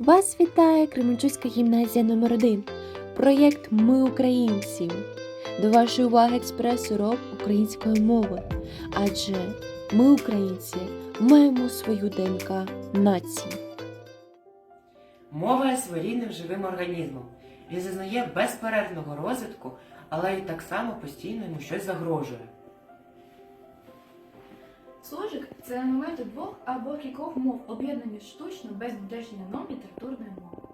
Вас вітає Кременчуцька гімназія номер 1 Проєкт Ми українці. До вашої уваги експрес-урок української мови. Адже ми, українці, маємо свою ДНК нації. Мова є своєрідним живим організмом. Він зазнає безперервного розвитку, але й так само постійно йому щось загрожує. Суржик це елементи двох або кількох мов, об'єднані штучно без додержання норм літературної мови.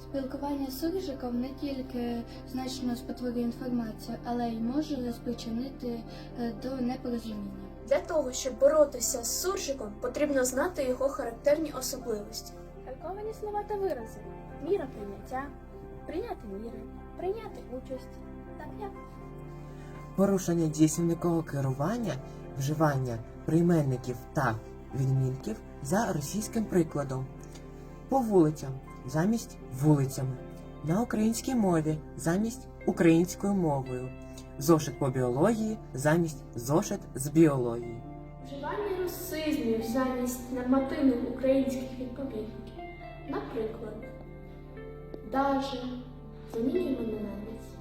Спілкування з суржиком не тільки значно спотворює інформацію, але й може спричинити е, до непорозуміння. Для того, щоб боротися з суржиком, потрібно знати його характерні особливості. Харковані слова та вирази. Міра прийняття, прийняти міри, прийняти участь. Так як? Порушення дієслівникового керування, вживання прийменників та відмінків за російським прикладом. По вулицям замість вулицями. На українській мові замість українською мовою. Зошит по біології замість зошит з біології. Вживання русизмів замість нормативних українських відповідників. Наприклад, даже замінюємо на намість,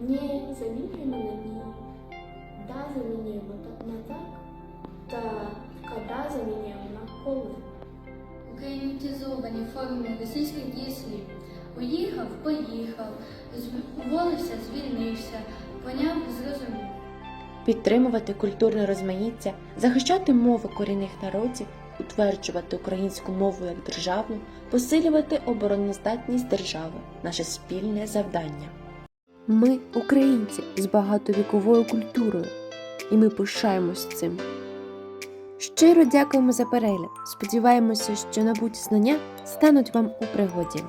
не замінюємо на ні, да замінюємо та- на так та когда замінюємо на коли. Українізовані форми російських дієслів. Уїхав, поїхав, уволився, звільнився, поняв, зрозумів. Підтримувати культурне розмаїття, захищати мови корінних народів, утверджувати українську мову як державну, посилювати обороноздатність держави наше спільне завдання. Ми українці з багатовіковою культурою, і ми пишаємось цим. Щиро дякуємо за перегляд. Сподіваємося, що набуті знання стануть вам у пригоді.